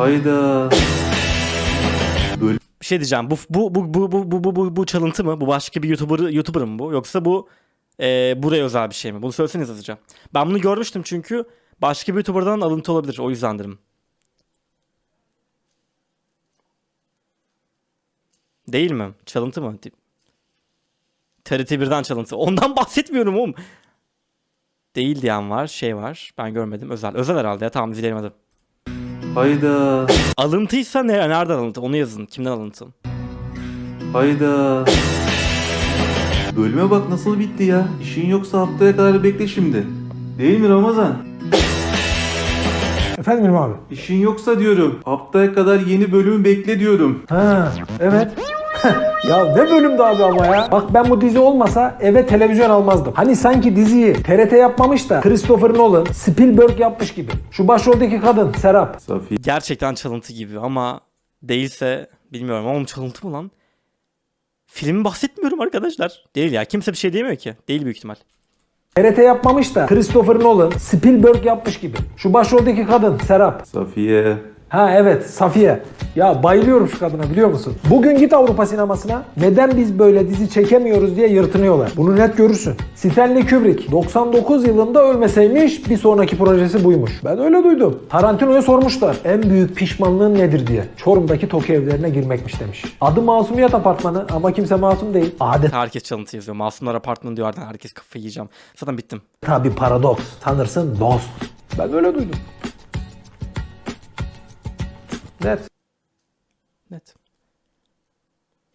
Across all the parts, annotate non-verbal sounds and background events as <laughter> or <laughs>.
Hayda. Bir şey diyeceğim. Bu bu bu bu bu bu bu, bu, bu çalıntı mı? Bu başka bir YouTuber YouTuber mı bu? Yoksa bu e, buraya özel bir şey mi? Bunu söyleseniz hızlıca. Ben bunu görmüştüm çünkü başka bir YouTuber'dan alıntı olabilir. O yüzden dedim. Değil mi? Çalıntı mı? TRT 1'den çalıntı. <laughs> Ondan bahsetmiyorum oğlum. Değil diyen var. Şey var. Ben görmedim. Özel. Özel herhalde ya. Tamam izleyelim hadi. Hayda. Alıntıysa ne? Nereden alıntı? Onu yazın. Kimden alıntı? Hayda. Bölüme bak nasıl bitti ya. İşin yoksa haftaya kadar bekle şimdi. Değil mi Ramazan? Efendim İlmi abi. İşin yoksa diyorum. Haftaya kadar yeni bölümü bekle diyorum. Ha evet. <laughs> ya ne bölümdü abi ama ya. Bak ben bu dizi olmasa eve televizyon almazdım. Hani sanki diziyi TRT yapmamış da Christopher Nolan, Spielberg yapmış gibi. Şu başroldeki kadın Serap. Safiye. gerçekten çalıntı gibi ama değilse bilmiyorum ama çalıntı mı lan? Filmi bahsetmiyorum arkadaşlar. Değil ya kimse bir şey diyemiyor ki. Değil büyük ihtimal. TRT yapmamış da Christopher Nolan, Spielberg yapmış gibi. Şu başroldeki kadın Serap. Safiye. Ha evet Safiye. Ya bayılıyorum şu kadına biliyor musun? Bugün git Avrupa sinemasına. Neden biz böyle dizi çekemiyoruz diye yırtınıyorlar. Bunu net görürsün. Stanley Kubrick 99 yılında ölmeseymiş bir sonraki projesi buymuş. Ben öyle duydum. Tarantino'ya sormuşlar. En büyük pişmanlığın nedir diye. Çorum'daki Tokyo evlerine girmekmiş demiş. Adı Masumiyet Apartmanı ama kimse masum değil. Adeta Herkes çalıntı yazıyor. Masumlar apartmanı diyor ardından herkes kafayı yiyeceğim. Zaten bittim. bir paradoks. Tanırsın dost. Ben öyle duydum. Net.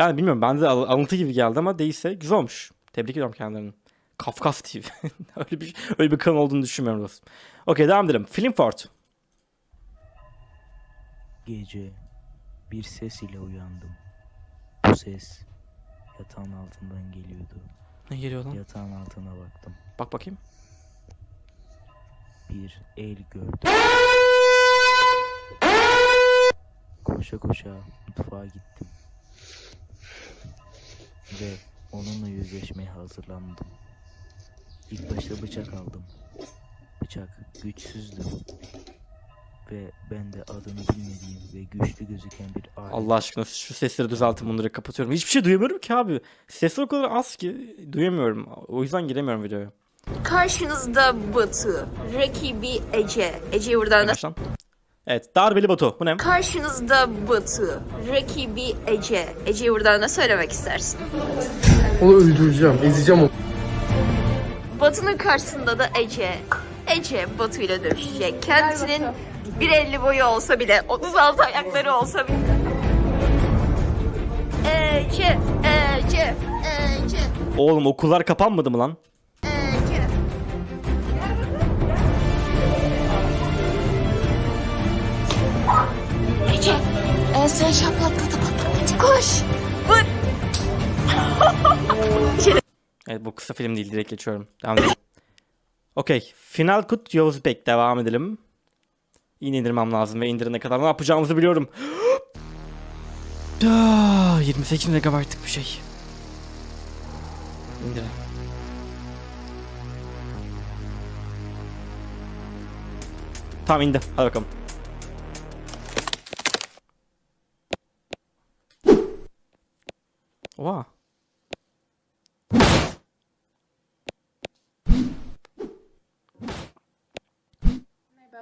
Yani bilmiyorum bende al- alıntı gibi geldi ama değilse güzel olmuş. Tebrik ediyorum kendilerini. Kafkas <laughs> TV. öyle bir öyle bir kanal olduğunu düşünmüyorum dostum. Okey devam edelim. Filmford. Gece bir ses ile uyandım. Bu ses yatağın altından geliyordu. Ne geliyor lan? Yatağın altına baktım. Bak bakayım. Bir el gördüm. Koşa koşa mutfağa gittim. Ve onunla yüzleşmeye hazırlandım. İlk başta bıçak aldım. Bıçak güçsüzdü. Ve ben de adını bilmediğim ve güçlü gözüken bir alet Allah aşkına şu sesleri düzeltin bunları kapatıyorum. Hiçbir şey duyamıyorum ki abi. Sesler o kadar az ki duyamıyorum. O yüzden giremiyorum videoya. Karşınızda Batu, rakibi Ece. Ece'yi buradan da... Evet darbeli Batu. Bu ne? Karşınızda Batu, rakibi Ece. Ece'yi buradan da söylemek istersin. Onu öldüreceğim, ezeceğim onu. Batu'nun karşısında da Ece. Ece Batu ile dövüşecek. Kendisinin 1.50 boyu olsa bile, 36 ayakları olsa bile. Ece, Ece, Ece, Oğlum okullar kapanmadı mı lan? Şaplatladı patladı. Koş. Vur. <laughs> Evet bu kısa film değil direkt geçiyorum. Devam edelim. Okey. Final Cut Yavuz Bek. Devam edelim. Yine indirmem lazım ve indirene kadar ne yapacağımızı biliyorum. <gasps> Ah, 28 megabaytlık bir şey. İndirin. Tamam indi. Hadi bakalım. Oha.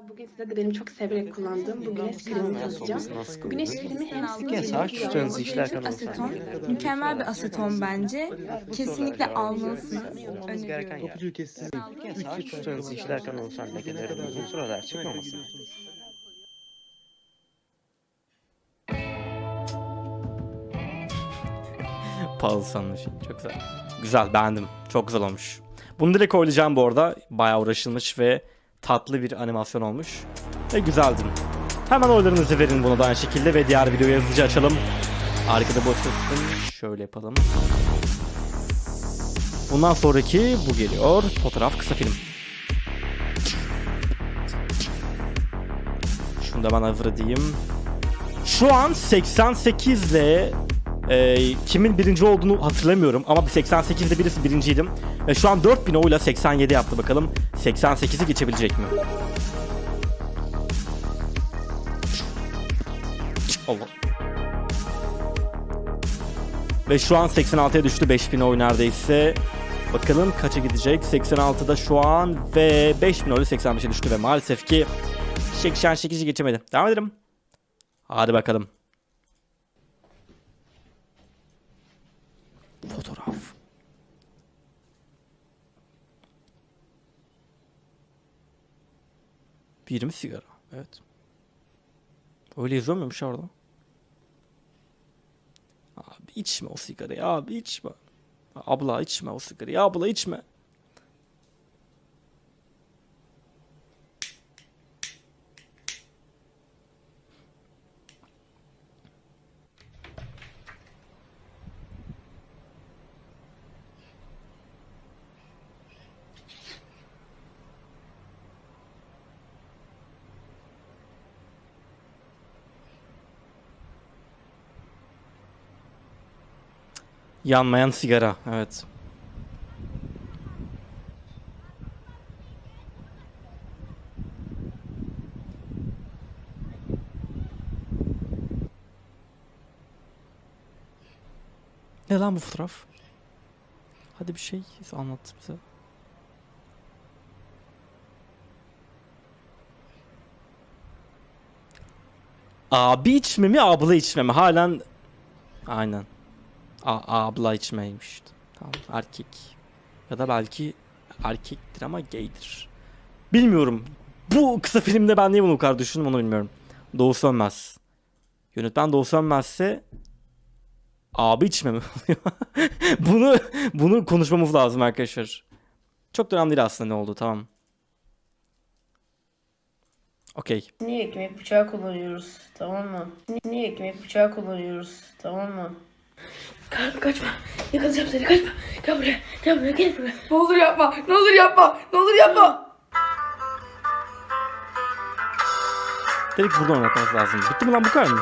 Bugün size de benim çok severek kullandığım bu güneş kremini tanıtacağım. Bu güneş kremi hem sivilce saç işlerken aseton. Mükemmel bir aseton bence. Kesinlikle almalısınız. Olmamız Öneriyorum. gereken yer. Topucu kessizlik. Kes saç tutanızı işlerken oluşan lekelerin uzun süreler çıkmaması. Pahalı sanmış. Çok güzel. Güzel beğendim. Çok güzel olmuş. Bunu direkt oynayacağım bu arada. Bayağı uğraşılmış ve tatlı bir animasyon olmuş. Ve güzeldi. Hemen oylarınızı verin buna da aynı şekilde ve diğer videoyu hızlıca açalım. Arkada boş olsun. Şöyle yapalım. Bundan sonraki bu geliyor. Fotoğraf kısa film. Şunu da ben hazır edeyim. Şu an 88 ile e, kimin birinci olduğunu hatırlamıyorum ama bir 88'de birisi birinciydim. Ve şu an 4000 oyla 87 yaptı bakalım. 88'i geçebilecek mi? Allah. Ve şu an 86'ya düştü 5000 oy neredeyse. Bakalım kaça gidecek? 86'da şu an ve 5000 oyu 85'e düştü ve maalesef ki 88'i geçemedi. Devam edelim. Hadi bakalım. Fotoğraf. Bir mi sigara? Evet. Öyle yazıyor muymuş orada? Abi içme o sigarayı abi içme. Abla içme o sigarayı abla içme. Yanmayan sigara evet. Ne lan bu fotoğraf? Hadi bir şey anlat bize. Abi içme mi abla içme mi? Halen aynen. A abla içmeymiş. Tamam erkek. Ya da belki erkektir ama gaydir. Bilmiyorum. Bu kısa filmde ben niye bunu bu kadar düşündüm onu bilmiyorum. Doğu Sönmez. Yönetmen Doğu Sönmez'se abi içme <laughs> bunu bunu konuşmamız lazım arkadaşlar. Çok önemli değil aslında ne oldu tamam. Okey. Niye ekmek bıçağı kullanıyoruz? Tamam mı? Niye ekmek bıçağı kullanıyoruz? Tamam mı? Ka- kaçma. Yakalayacağım seni kaçma. Gel buraya. Gel buraya gel buraya. Ne olur yapma. Ne olur yapma. Ne olur yapma. Dedik buradan oynatmamız lazım. Bitti mi lan bu kadar mı?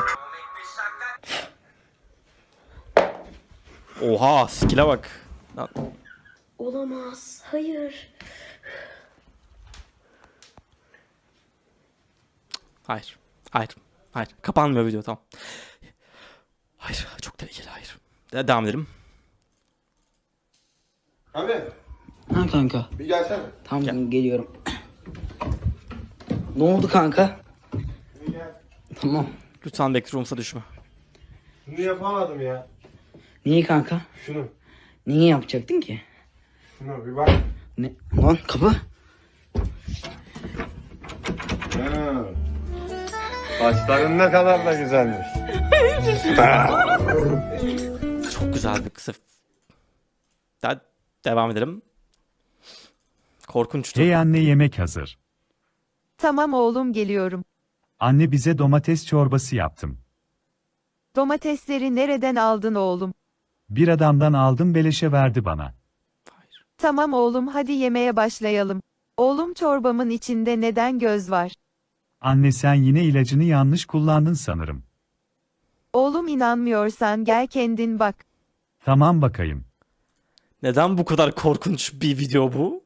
Oha skill'e bak. Lan, Olamaz. Hayır. Hayır. Hayır. Hayır. Kapanmıyor video tamam. Hayır. Çok tehlikeli hayır. De- devam edelim. Abi Ha kanka. bir gelsene. Tamam geliyorum. ne oldu kanka? Tamam. Lütfen backrooms'a düşme. Şunu yapamadım ya. Niye kanka? Şunu. Niye yapacaktın ki? Şunu bir bak. Ne? Lan kapı. Ha. Saçların ne kadar da güzelmiş. <laughs> Çok güzel bir kısa. De- devam edelim. Korkunçtu. Hey anne yemek hazır. Tamam oğlum geliyorum. Anne bize domates çorbası yaptım. Domatesleri nereden aldın oğlum? Bir adamdan aldım beleşe verdi bana. Hayır. Tamam oğlum hadi yemeğe başlayalım. Oğlum çorbamın içinde neden göz var? Anne sen yine ilacını yanlış kullandın sanırım. Oğlum inanmıyorsan gel kendin bak. Tamam bakayım. Neden bu kadar korkunç bir video bu?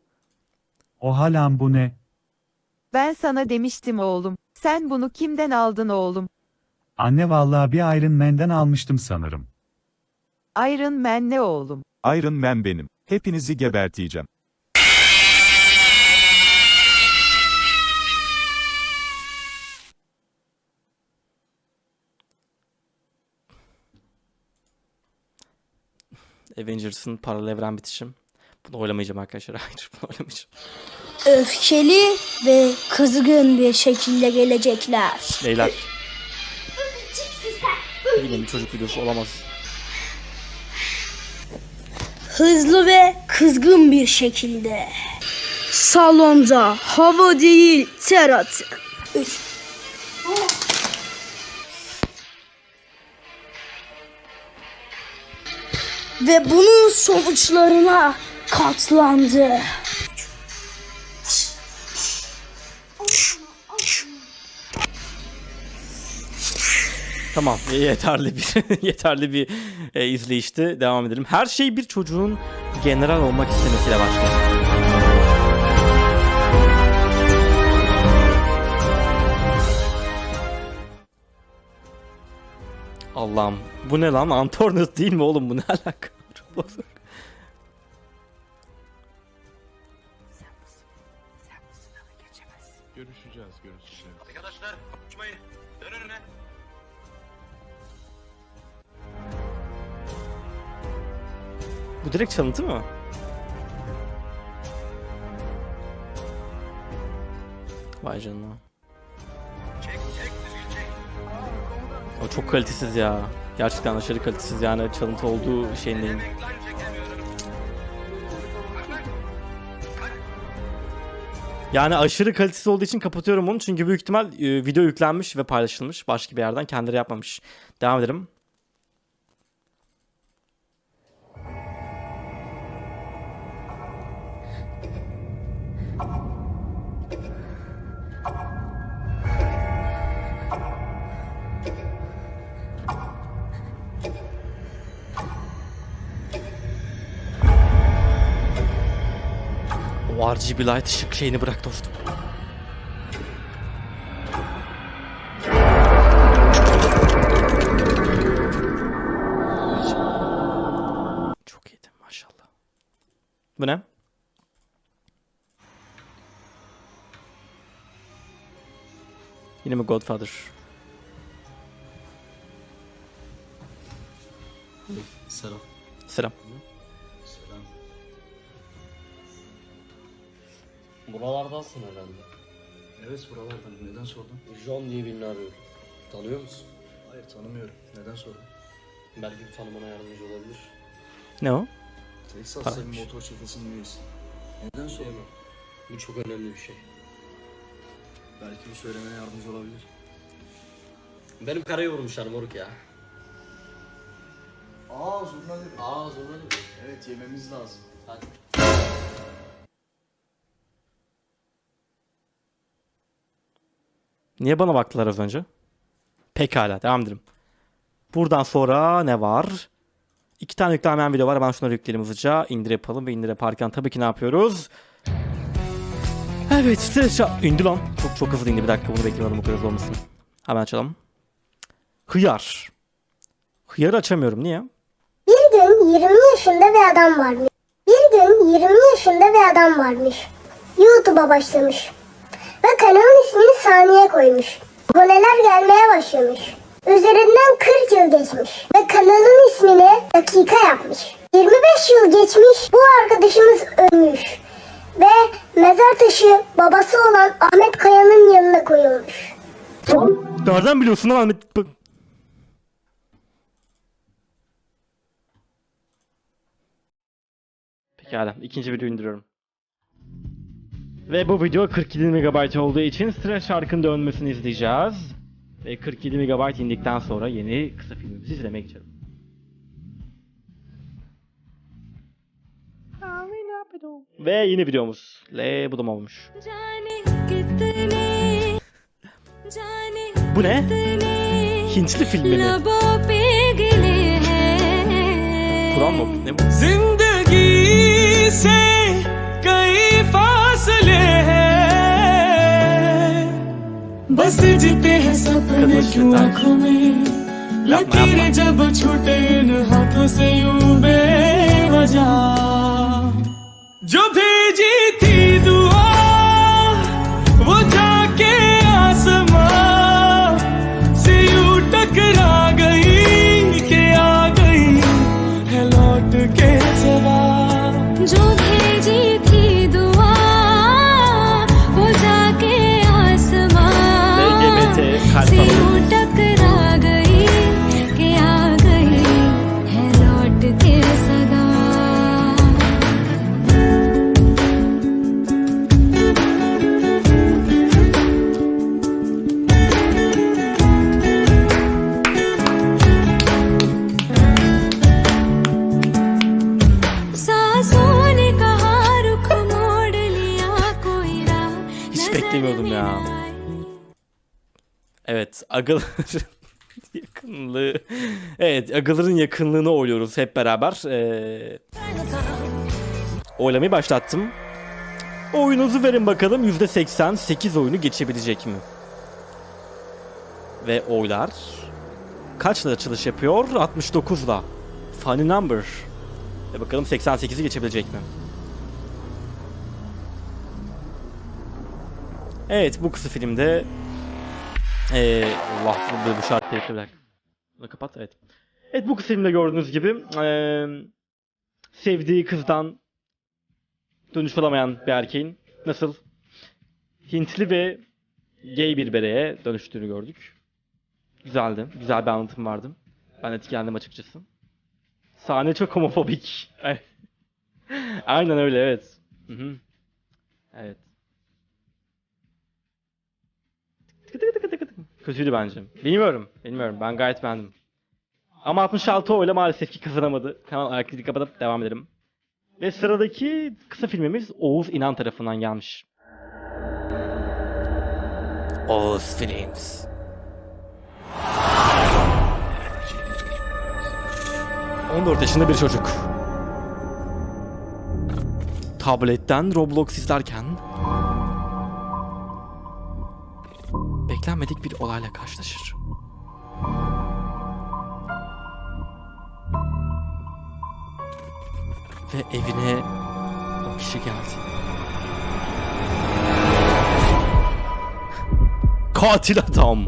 O halam bu ne? Ben sana demiştim oğlum. Sen bunu kimden aldın oğlum? Anne vallahi bir Iron Man'den almıştım sanırım. Iron Man ne oğlum? Iron Man benim. Hepinizi geberteceğim. Avengers'ın paralel evren bitişim. Bunu oylamayacağım arkadaşlar. <laughs> Hayır bunu oylamayacağım. Öfkeli ve kızgın bir şekilde gelecekler. Beyler. Yine bir çocuk videosu olamaz. Hızlı ve kızgın bir şekilde. Salonda hava değil ter atın. Ve bunun sonuçlarına katlandı. Tamam yeterli bir <laughs> yeterli bir e, izleyişti. Devam edelim. Her şey bir çocuğun general olmak istemesiyle başlıyor. Allah'ım. Bu ne lan? Antornus değil mi oğlum? Bu ne <laughs> alaka? Görüşeceğiz, görüşeceğiz. Arkadaşlar uçmayın. Dön önüne. Bu direkt çalıntı mı? Vay canına. O çok kalitesiz ya. Gerçekten aşırı kalitesiz yani çalıntı olduğu çekemiyorum. Yani aşırı kalitesiz olduğu için kapatıyorum onu çünkü büyük ihtimal e, video yüklenmiş ve paylaşılmış başka bir yerden kendileri yapmamış. Devam edelim. O RGB light ışık şeyini bırak dostum. Çok iyiydi maşallah. Bu ne? Yine mi Godfather? Selam. Selam. Buralardasın herhalde. Evet buralardan. Neden sordun? John diye birini arıyorum. Tanıyor musun? Hayır tanımıyorum. Neden sordun? Belki bir tanımana yardımcı olabilir. Ne o? Texas'ta Paramış. bir motor çetesinin üyesi. Neden sordun? Bu çok önemli bir şey. Belki bir söylemene yardımcı olabilir. Benim karayı vurmuşlar moruk ya. Aa zurna dedi. Aa zorladı mı? Evet yememiz lazım. Hadi. Niye bana baktılar az önce? Pekala devam edelim. Buradan sonra ne var? İki tane yüklenmeyen video var. Hemen şunları yükleyelim hızlıca. İndir yapalım ve indir yaparken tabii ki ne yapıyoruz? Evet işte ça- indi lan. Çok çok hızlı indi. Bir dakika bunu beklemedim bu kadar hızlı olmasın. Hemen açalım. Hıyar. Hıyarı açamıyorum. Niye? Bir gün 20 yaşında bir adam varmış. Bir gün 20 yaşında bir adam varmış. YouTube'a başlamış. Ve kanalın ismini Saniye koymuş. Aboneler gelmeye başlamış. Üzerinden 40 yıl geçmiş. Ve kanalın ismini Dakika yapmış. 25 yıl geçmiş bu arkadaşımız ölmüş. Ve mezar taşı babası olan Ahmet Kaya'nın yanına koyulmuş. Nereden biliyorsun lan Ahmet? Bak- Pekala. ikinci videoyu indiriyorum. Ve bu video 47 MB olduğu için sıra şarkının dönmesini izleyeceğiz. Ve 47 MB indikten sonra yeni kısa filmimizi izlemek için. Ve yeni videomuz. Le bu olmuş. bu ne? Hintli filmi mi? Kur'an mı? Ne bu? फासले हैं। बस जीते हैं सपने क्यों आँखों में? लकीरें जब छूटे इन हाथों से यूँ बेवजह। Agaların <laughs> yakınlığı. Evet, agaların yakınlığını oyluyoruz hep beraber. Ee, oylamayı başlattım. Oyunuzu verin bakalım %88 oyunu geçebilecek mi? Ve oylar kaçla açılış yapıyor? 69'la. Funny number. Ve bakalım 88'i geçebilecek mi? Evet bu kısa filmde ee, Allah bu, bu şarkı bir. Bunu kapat evet. Evet bu kısa filmde gördüğünüz gibi ee, sevdiği kızdan dönüş alamayan bir erkeğin nasıl Hintli ve gay bir bereye dönüştüğünü gördük. Güzeldi. Güzel bir anlatım vardı. Ben etkilendim açıkçası. Sahne çok homofobik. <laughs> Aynen öyle evet. Hı hı. Evet. Tıkı tıkı tıkı. Kötüydü bence. Bilmiyorum. Bilmiyorum. Ben gayet beğendim. Ama 66 oyla maalesef ki kazanamadı. Kanal ayakları kapatıp devam edelim. Ve sıradaki kısa filmimiz Oğuz İnan tarafından gelmiş. Oğuz Films. ...14 yaşında bir çocuk. Tabletten Roblox izlerken... ...beklenmedik bir olayla karşılaşır. Ve evine o kişi geldi. Katil adam.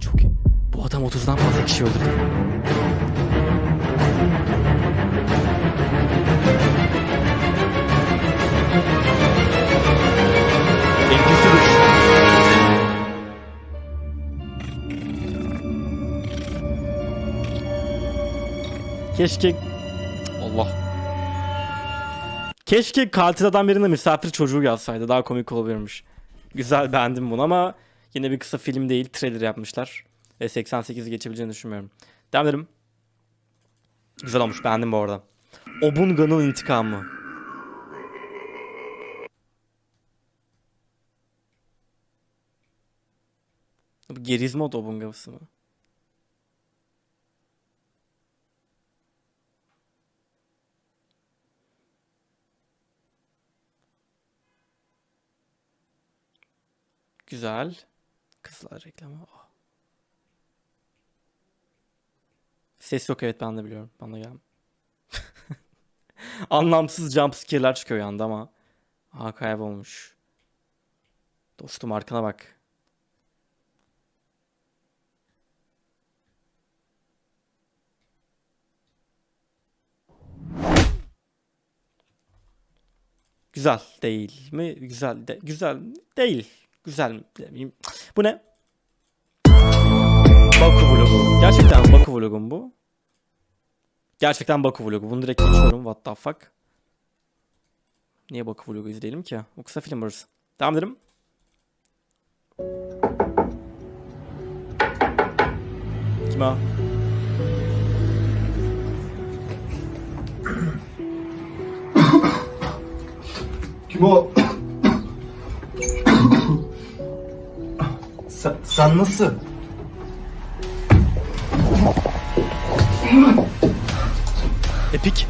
Çok iyi. Bu adam 30'dan fazla kişi öldürdü. Enküsüdür. Keşke... Allah. Keşke katil adam birine misafir çocuğu yazsaydı. Daha komik olabilirmiş. Güzel beğendim bunu ama yine bir kısa film değil. Trailer yapmışlar. Ve 88'i geçebileceğini düşünmüyorum. Devam edelim. Güzel olmuş. Beğendim bu arada. Obunga'nın intikamı. Bu Gerizmod Obunga'sı mı? Güzel. Kızlar reklamı. Oh. Ses yok evet ben de biliyorum. Bana gel. <laughs> Anlamsız jump scare'ler çıkıyor yanda ama. Aa kaybolmuş. Dostum arkana bak. Güzel değil mi? Güzel de güzel değil. Güzel mi demeyeyim. Bu ne? Baku vlogu. Gerçekten Baku vlogum bu. Gerçekten Baku vlogu. Bunu direkt geçiyorum. What the fuck? Niye Baku vlogu izleyelim ki? O kısa film burası. Devam edelim. Kim o? Kim o? Sen, sen nasıl? Epik.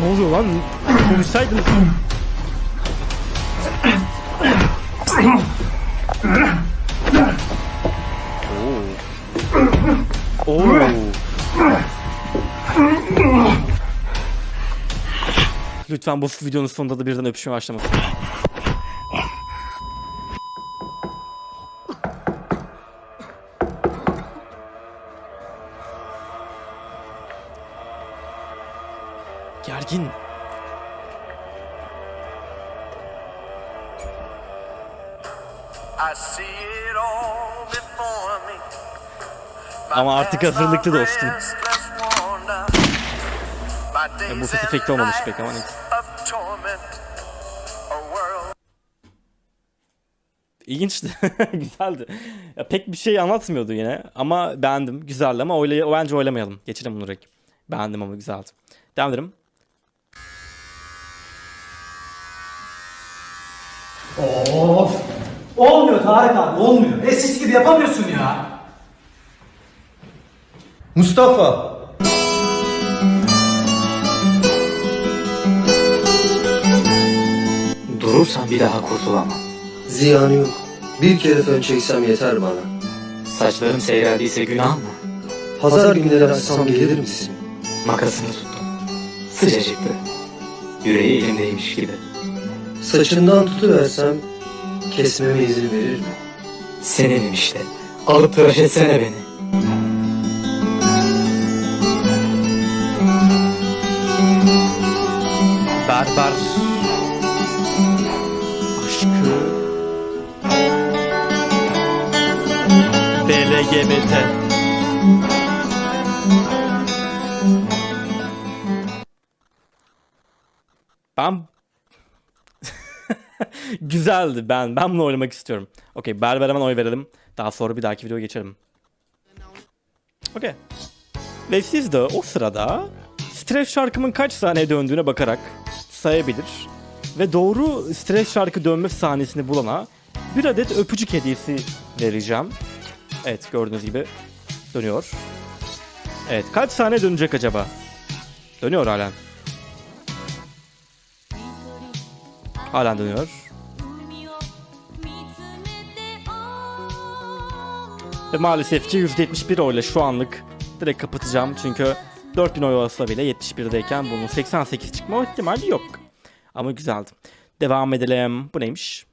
ne oluyor lan? Konuşsaydın. Oo. Oo. Lütfen bu videonun sonunda da birden öpüşme başlamasın. Artık hazırlıklı dostum. Ya bu ses efekti olmamış pek ama neyse. İlginçti. <laughs> Güzeldi. Ya pek bir şey anlatmıyordu yine ama beğendim. Güzeldi ama oylay bence oylamayalım. Geçelim bunu direkt. Beğendim ama güzeldi. Devam edelim. Of! Olmuyor Tarık abi olmuyor. Eskisi gibi yapamıyorsun ya. Mustafa. Durursan bir daha kurtulamam. Ziyanı yok. Bir kere fön çeksem yeter bana. Saçlarım seyreldiyse günah mı? Pazar günleri açsam gelir misin? Makasını tuttum. Sıcacıktı. Yüreği elimdeymiş gibi. Saçından tutuversem kesmeme izin verir mi? Senenim işte. Alıp tıraş etsene beni. Berber aşkı LGBT Ben <laughs> güzeldi ben ben bunu oynamak istiyorum. Okey Berber hemen oy verelim. Daha sonra bir dahaki videoya geçelim. Okey. Ve siz de o sırada stres şarkımın kaç saniye döndüğüne bakarak sayabilir ve doğru stres şarkı dönme sahnesini bulana bir adet öpücük hediyesi vereceğim. Evet gördüğünüz gibi dönüyor. Evet kaç saniye dönecek acaba? Dönüyor halen. Halen dönüyor. Ve maalesef ki %71 oyla şu anlık direkt kapatacağım. Çünkü 4000 oy olsa bile 71'deyken bunun 88 çıkma ihtimali yok. Ama güzeldi. Devam edelim. Bu neymiş?